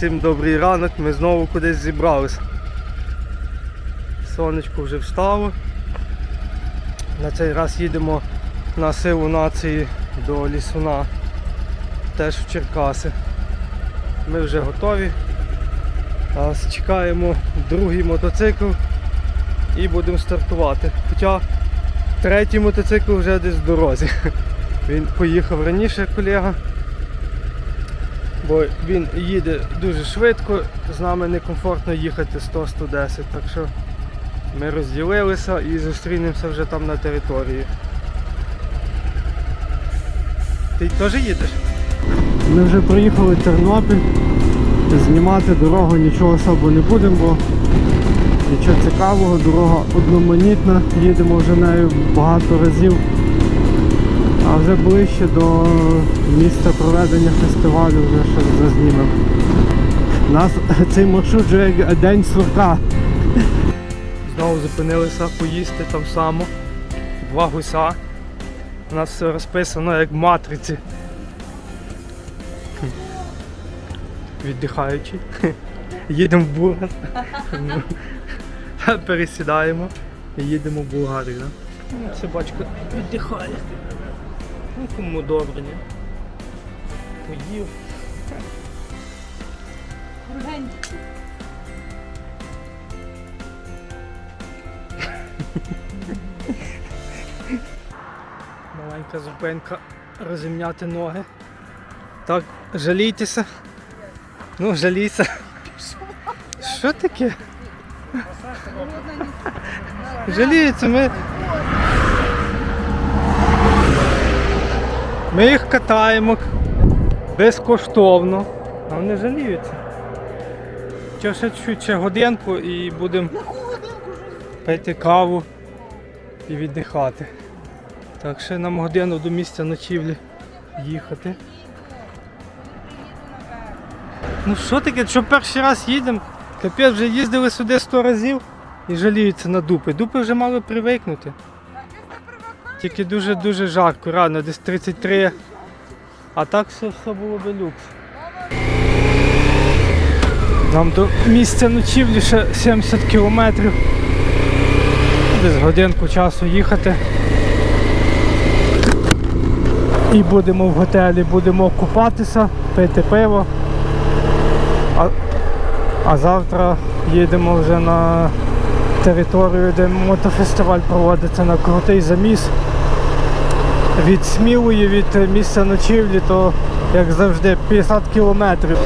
Всім добрий ранок, ми знову кудись зібралися. Сонечко вже встало. На цей раз їдемо на силу нації до лісуна, теж в Черкаси. Ми вже готові. Зараз чекаємо другий мотоцикл і будемо стартувати. Хоча третій мотоцикл вже десь в дорозі. Він поїхав раніше, колега бо він їде дуже швидко, з нами некомфортно їхати 100-110, так що ми розділилися і зустрінемося вже там на території. Ти теж їдеш? Ми вже проїхали Тернопіль, знімати дорогу нічого особо не будемо, бо нічого цікавого, дорога одноманітна, їдемо вже нею багато разів. А вже ближче до місця проведення фестивалю вже щось зазнімемо. У нас цей маршрут вже як день сурка. Знову зупинилися поїсти там само. Два гуся. У нас все розписано як в матриці. Віддихаючи. Їдемо в Бургас. Ну, Пересідаємо і їдемо в Булгарію. Собачка віддихає. Ну кому добре, ні? Поїв. Маленька зупинка розімняти ноги. Так, жалійтеся. Ну, жалійся. Що таке? Жаліються, ми. Ми їх катаємо безкоштовно, а вони жаліються. Що ще чуть ще годинку і будемо пити каву і віддихати. Так, ще нам годину до місця ночівлі їхати. Ну що таке, що перший раз їдемо? Капець вже їздили сюди 100 разів і жаліються на дупи. Дупи вже мали привикнути. Тільки дуже-дуже жарко, рано, десь 33. А так все, все було би люкс. Нам до місця ночівлі ще 70 кілометрів. Десь годинку часу їхати. І будемо в готелі, будемо купатися, пити пиво. А, а завтра їдемо вже на територію, де мотофестиваль проводиться на крутий заміс. Від Смілої, від місця ночівлі, то як завжди 50 кілометрів.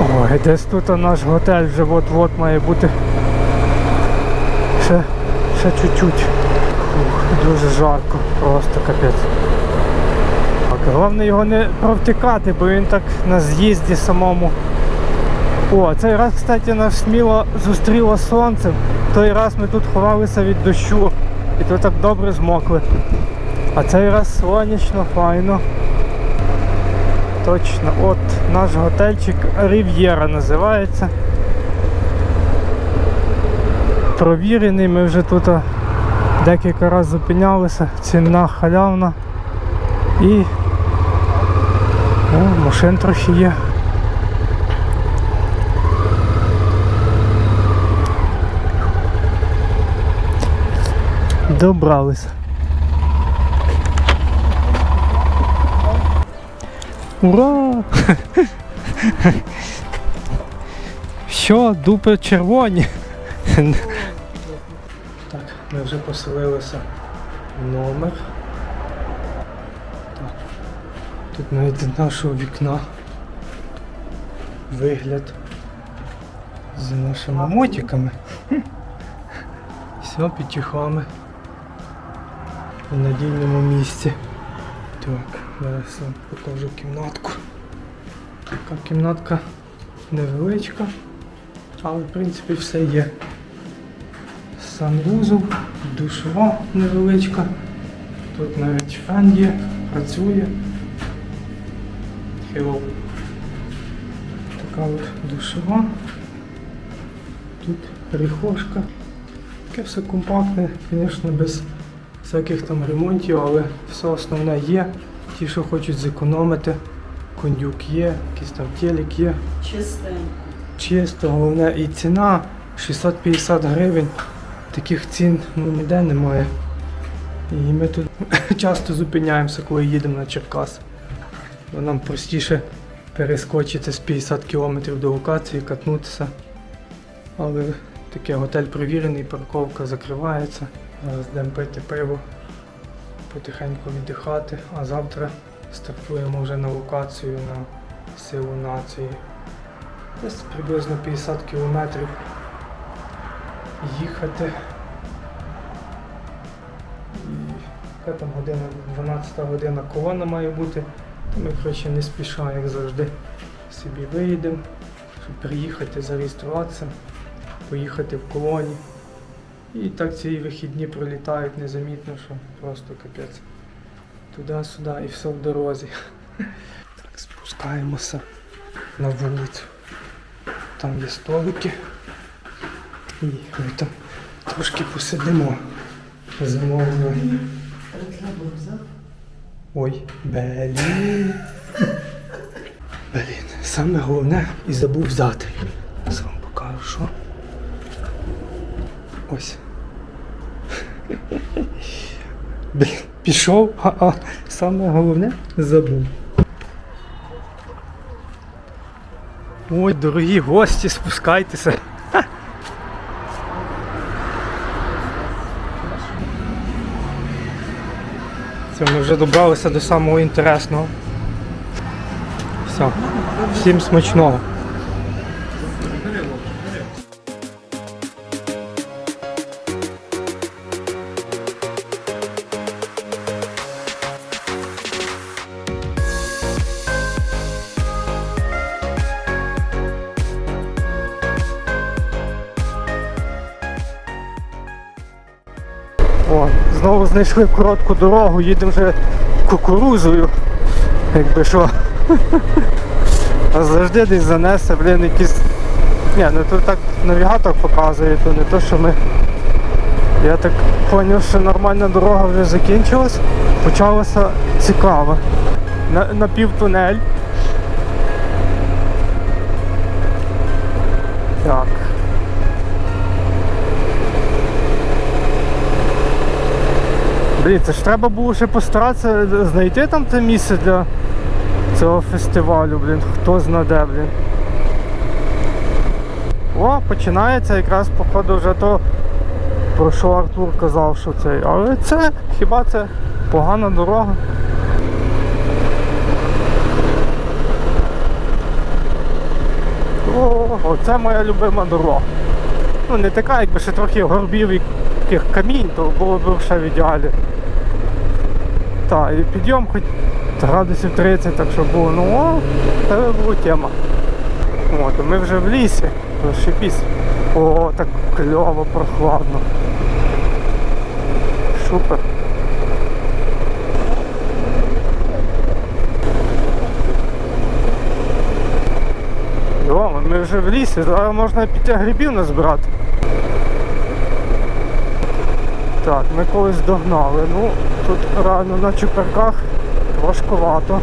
Ой, десь тут наш готель вже от-от має бути. Ще, ще чуть-чуть. Дуже жарко, просто капець. Так, Головне його не провтикати, бо він так на з'їзді самому. О, цей раз, кстати, нас сміло зустріло сонцем. Той раз ми тут ховалися від дощу і то так добре змокли. А цей раз сонячно, файно. Точно, от наш готельчик Рів'єра називається. Провірений, ми вже тут декілька разів зупинялися, ціна халявна і о, машин трохи є. Добралися. Ура! Що, дупи червоні? Так, ми вже поселилися в номер. Так. Тут навіть з нашого вікна вигляд з нашими мотиками. Все під в надійному місці. Так, зараз вам покажу кімнатку. Така кімнатка невеличка, але в принципі все є. Санвузол, душова невеличка. Тут навіть фен є, працює. Hello. Така от душова. Тут прихожка. Таке все компактне, звісно, без всяких там ремонтів, але все основне є. Ті, що хочуть зекономити, кондюк є, якийсь там телек є. Чистенько. Чисто, головне і ціна 650 гривень. Таких цін ну, ніде немає. І ми тут часто зупиняємося, коли їдемо на Черкас. Бо нам простіше перескочити з 50 км до локації, катнутися. Але таке готель провірений, парковка закривається. Зараз йдемо пити пиво, потихеньку віддихати, а завтра стартуємо вже на локацію на силу нації. Десь приблизно 50 кілометрів їхати. І там година, 12 година колона має бути. То Ми коротше не спіша, як завжди, собі виїдемо, щоб приїхати, зареєструватися, поїхати в колоні. І так ці вихідні пролітають незамітно, що просто капець. Туди-сюди і все в дорозі. Так, спускаємося на вулицю. Там є столики. І ми там трошки посидимо. Замовили. Ой, блін. Блін, саме головне і забув взяти. Зараз вам покажу, що. Ось. Блін, пішов, а, а саме головне забув. Ой, дорогі гості, спускайтеся. Ха. Все, ми вже добралися до самого інтересного. Все. Всім смачного. Знайшли коротку дорогу, їдемо вже кукурузою. Якби що. А завжди десь занесе, блін, якісь. Ні, ну тут так навігатор показує, то не то, що ми. Я так зрозумів, що нормальна дорога вже закінчилась, почалося цікаво. На, напівтунель. Блін, це ж треба було ще постаратися знайти там це місце для цього фестивалю, блін. Хто знаде, блін. О, починається якраз походу вже то, про що Артур казав, що це. Але це хіба це погана дорога? О, оце моя любима дорога. Ну не така, якби ще трохи горбів і таких камінь, то було б ще в ідеалі. Так, і підйом хоч градусів 30, так що було, ну о, це була тема. От, ми вже в лісі, шипісь. О, так кльово, прохладно. Супер. Йо, ми вже в лісі, зараз можна піти грибів назбирати. Так, ми колись догнали. Ну, тут реально на чуперках важкувато.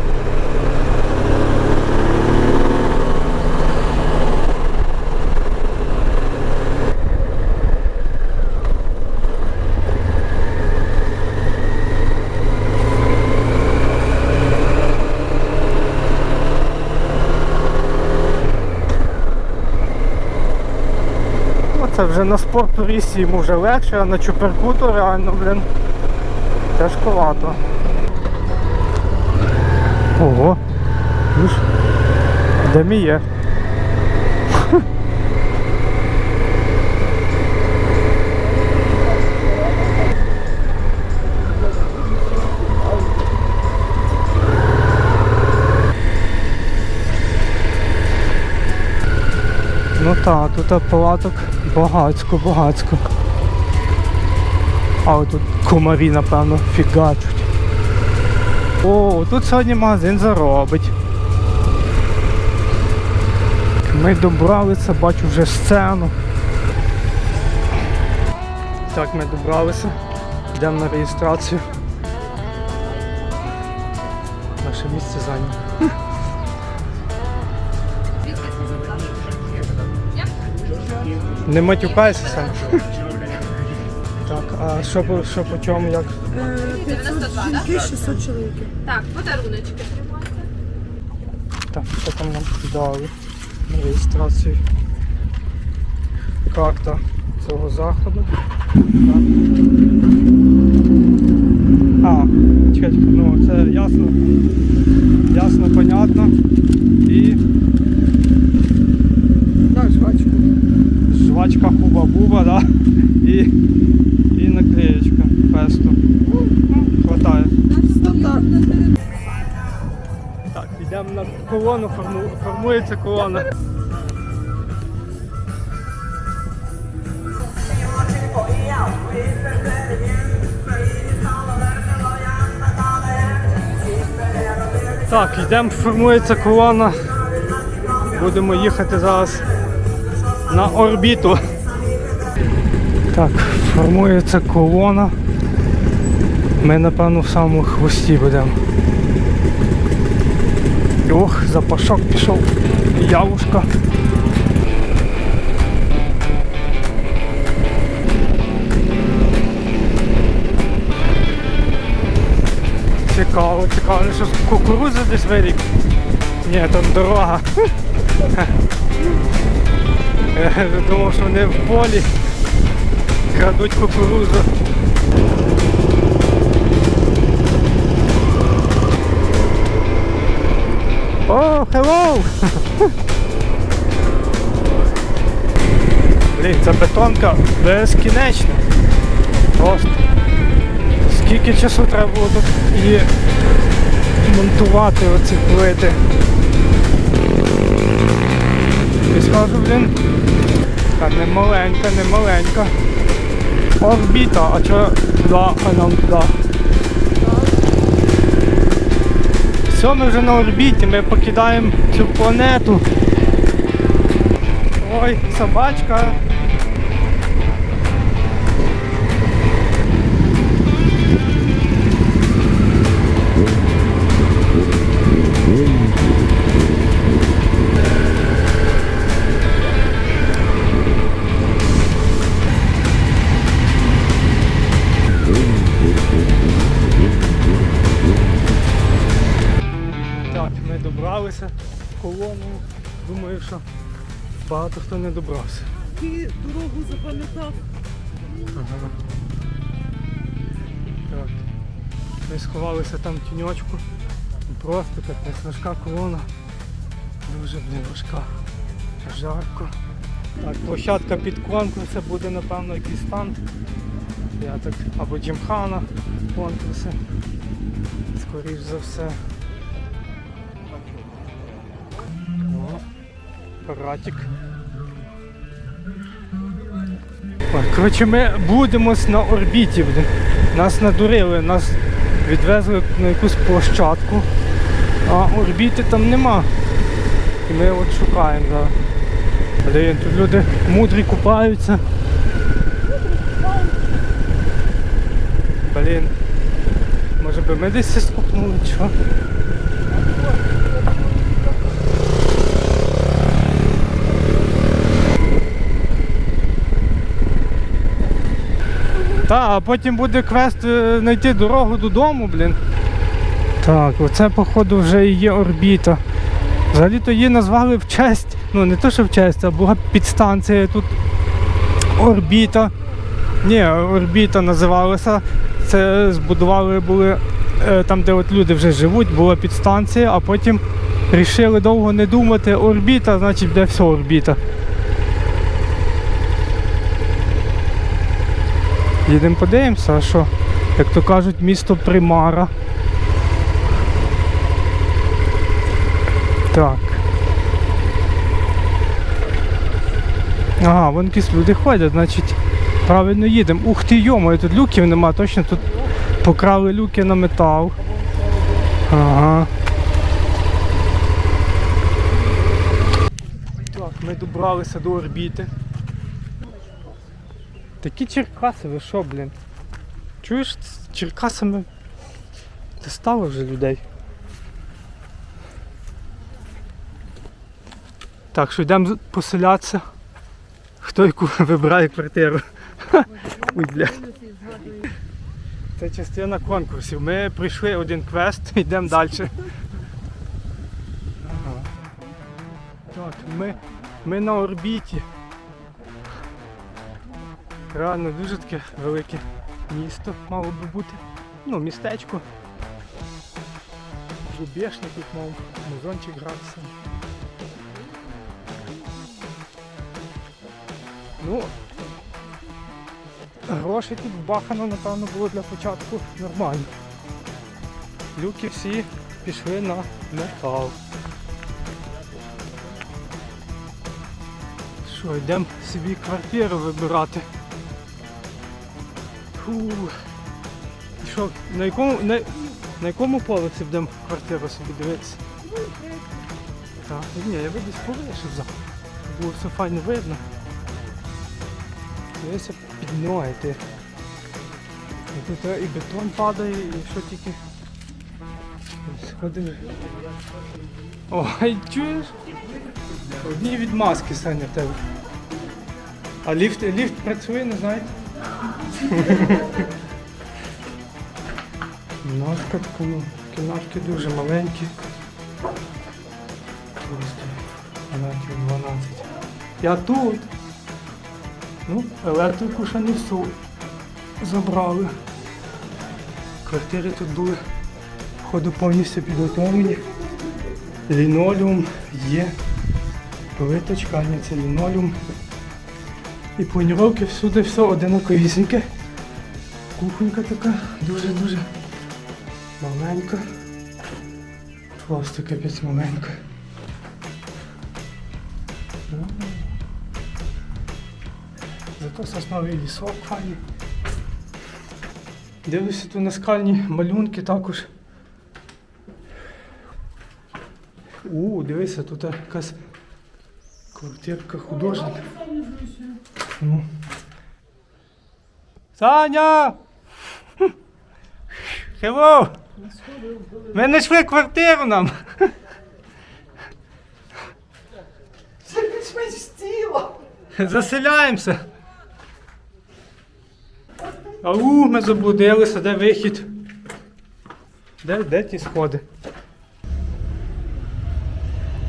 Це вже на спорттурісті йому вже легше, а на чуперку то реально, блін, тяжковато. Ого. Де мій є? Ну так, тут палаток багацько, багацько. А тут комарі, напевно, фігачуть. О, тут сьогодні магазин заробить. Ми добралися, бачу вже сцену. Так, ми добралися. Йдемо на реєстрацію. Наше місце зайнято. Не матюкайся сам. Так, а що по, що по чому, як? 500 жінки, 600 чоловіків. Так, подаруночки. Так, що там нам дали на реєстрацію? Карта цього заходу. Так. А, чекайте, ну це ясно. Ясно, понятно. І Так, жвачку. Жвачка хуба-буба, да? І, і наклеєчка фесту. Ну, хватає. Так, йдемо на колону, форму- формується колона. Так, йдемо, формується колона. Будемо їхати зараз на орбіту. Так, формується колона. Ми, напевно, в самому хвості будемо. Ох, запашок пішов. Явушка. Цікаво, цікаво, що кукурудза десь вирік. Ні, там дорога. Думав, що вони в полі крадуть кукурудзу. О, hello! Блін, ця бетонка безкінечна. Просто. Скільки часу треба було тут її монтувати оці плити. І схожу, блін. Та не маленька, не маленька. Орбіта, а чого туди, а нам туди? Все, ми вже на орбіті, ми покидаємо цю планету. Ой, собачка. Багато не добрався. Ти дорогу запам'ятав. Ага. Так. Ми сховалися там в тіньочку. Просто капець важка колона. Дуже блін, важка. Жарко. Так, площадка під конкурси буде, напевно, якийсь станд. Я так, або Джимхана конкурси. Скоріш за все. О, паратик. Коротше, ми будемось на орбіті. Нас надурили, нас відвезли на якусь площадку, а орбіти там нема. І ми от шукаємо зараз. Блін, тут люди мудрі купаються. Блін. Може би ми десь скупнули, чого? Так, а потім буде квест е, знайти дорогу додому, блін. Так, оце походу вже і є орбіта. Взагалі-то її назвали в честь, ну не то, що в честь, а була підстанція тут. Орбіта. Ні, орбіта називалася. Це збудували були е, там, де от люди вже живуть, була підстанція, а потім рішили довго не думати, орбіта, значить буде все орбіта. Їдемо подивимося, що? Як то кажуть, місто Примара. Так. Ага, вон якісь люди ходять, значить правильно їдемо. Ух ти, йомо, тут люків нема, точно тут покрали люки на метал. Ага. Так, ми добралися до орбіти. Такі черкаси, ви що, блін? Чуєш, з Черкасами достало вже людей. Так, що йдемо поселятися. Хто яку вибирає квартиру. Ой. Це частина конкурсів. Ми пройшли один квест, йдемо далі. Так, ми, ми на орбіті. Реально дуже таке велике місто мало би бути. Ну, містечко. Рубежник тут мав, музончик гратися. Ну, грошей тут бахано, напевно, було для початку нормально. Люки всі пішли на метал. Що, йдемо собі квартиру вибирати. Що, на якому, на, на якому поверсі будемо квартиру собі дивитися? Так, ні, я би десь повишив за. Було все файно видно. Дивися під ноги ти. Тут і бетон падає, і що тільки. Сходи. Ой, чуєш? Одні відмазки Саня в тебе. А ліфт, ліфт працює, не знаєте? Кімнатка така, кімнатки дуже маленькі. Просто метрів 12. Я тут. Ну, електрику ще не всю забрали. Квартири тут були, входу повністю підготовлені. Лінолеум є. Плиточка, це лінолеум. І планіровки всюди все одинаковісіньке. Кухонька така дуже-дуже маленька. Просто капець маленька. Зато сосновий лісок файний. Дивлюся тут на скальні малюнки також. У, дивися, тут якась квартирка художника. Ну. Саня! Хеллоу! Ми знайшли квартиру нам. Заселяємося. Ау, ми заблудилися, де вихід? Де, де ті сходи?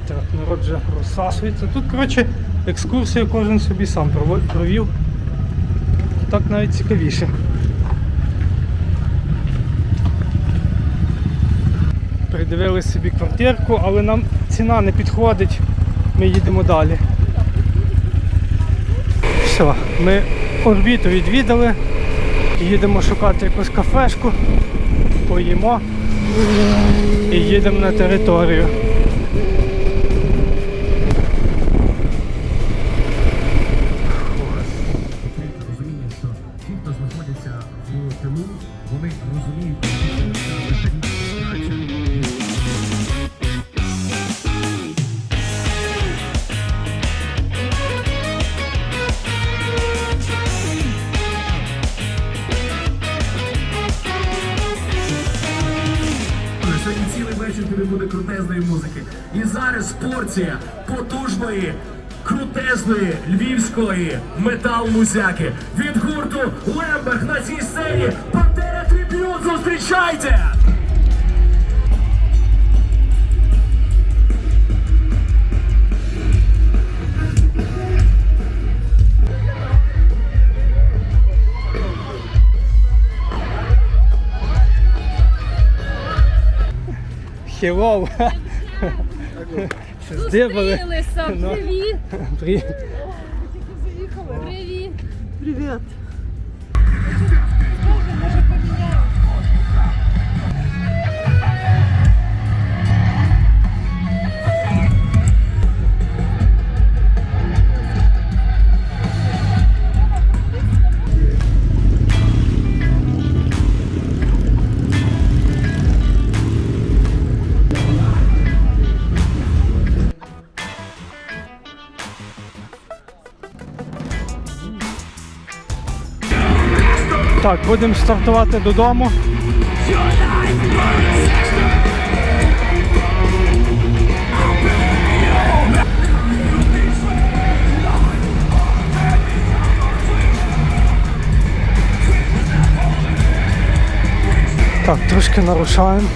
Так, народ вже розсасується. Тут, коротше, екскурсію кожен собі сам провів. Так навіть цікавіше. Придивили собі квартирку, але нам ціна не підходить. Ми їдемо далі. Все, ми орбіту відвідали. Їдемо шукати якусь кафешку, поїмо і їдемо на територію. Крутезної музики. І зараз порція потужної, крутезної львівської метал-музяки від гурту Лемберг на цій сцені. Пантера Триб'ют, зустрічайте! Хеллоу! Зустрілися. Ну. Привіт. Привіт. Привіт. Так, будемо стартувати додому. Так, трошки нарушаємо.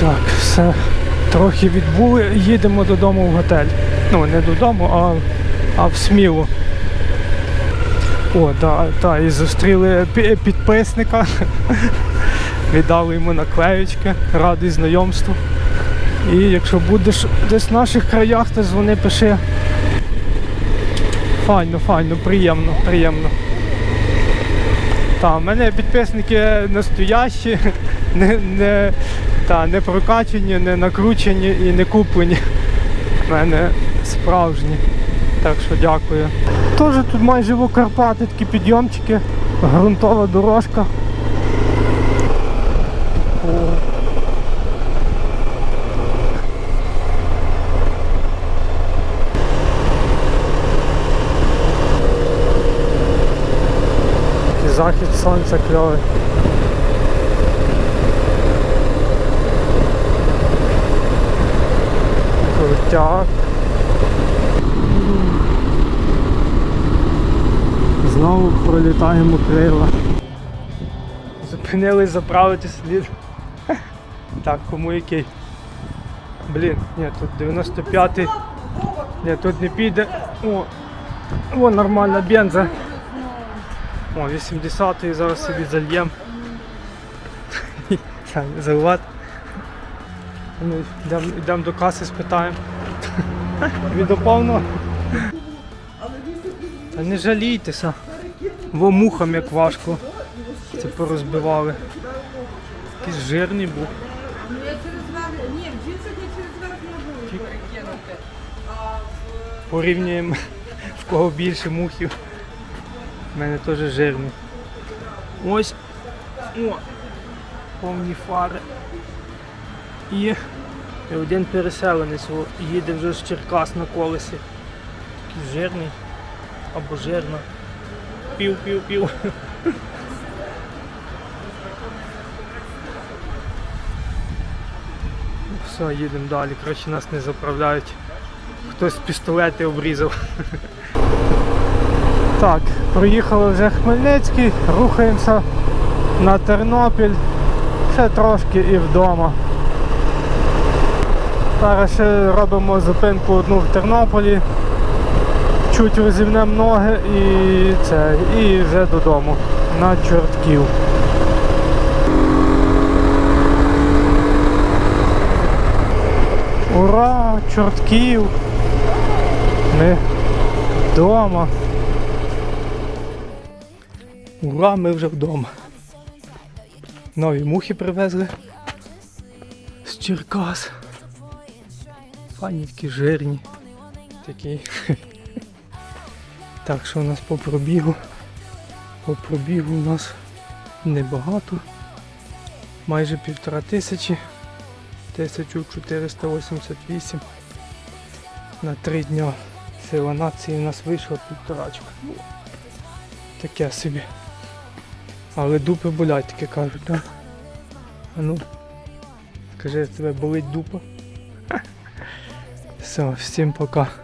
Так, все. Трохи відбули, їдемо додому в готель. Ну, не додому, а, а в Смілу. О, так, та, і зустріли підписника. Віддали йому наклеючки, радий знайомству. І якщо будеш десь в наших краях, то дзвони, пиши. Файно, файно, приємно, приємно. Та, в мене підписники настоящі, не, не, та, не прокачені, не накручені і не куплені. В мене справжні. Так що дякую. Теж тут майже в Карпати такі підйомчики, ґрунтова дорожка. Такий захід сонця кльовий. Крутяк. Знову пролітаємо крила. Зупинились заправити слід. Так, кому який? Блін, ні, тут 95-й. Ні, тут не піде. О, о нормальна бенза. О, 80-й зараз собі зальєм. Так, заливати. Ну, йдемо йдем до каси, спитаємо. Від повно. Та не жалійтеся. Во мухам як важко. Це порозбивали. Якийсь жирний був. Ну ні, в джинсах через верх можу перекинути. В Порівнюємо в кого більше мухів. У мене теж жирний. Ось. О! Повні фари. І, і один переселенець їде вже з Черкас на колесі. Такий жирний або жирна. Пів, пів, пів. Все, їдемо далі. Коротше, нас не заправляють. Хтось пістолети обрізав. Так, проїхали вже Хмельницький, рухаємося на Тернопіль, ще трошки і вдома. Зараз ще робимо зупинку одну в Тернополі, чуть розімнемо ноги і це, і вже додому на чортків. Ура! Чортків! Ми вдома. Ура, ми вже вдома. Нові мухи привезли з Черкас. Фані такі жирні. Такі. Так, що у нас по пробігу? По пробігу у нас небагато. Майже півтора тисячі. 1488 на три дня. Сила нації у нас вийшла півторачка. Таке собі. Але дупи болять, таке кажуть, так? А ну, скажи, тебе болить дупа? Все, всім пока.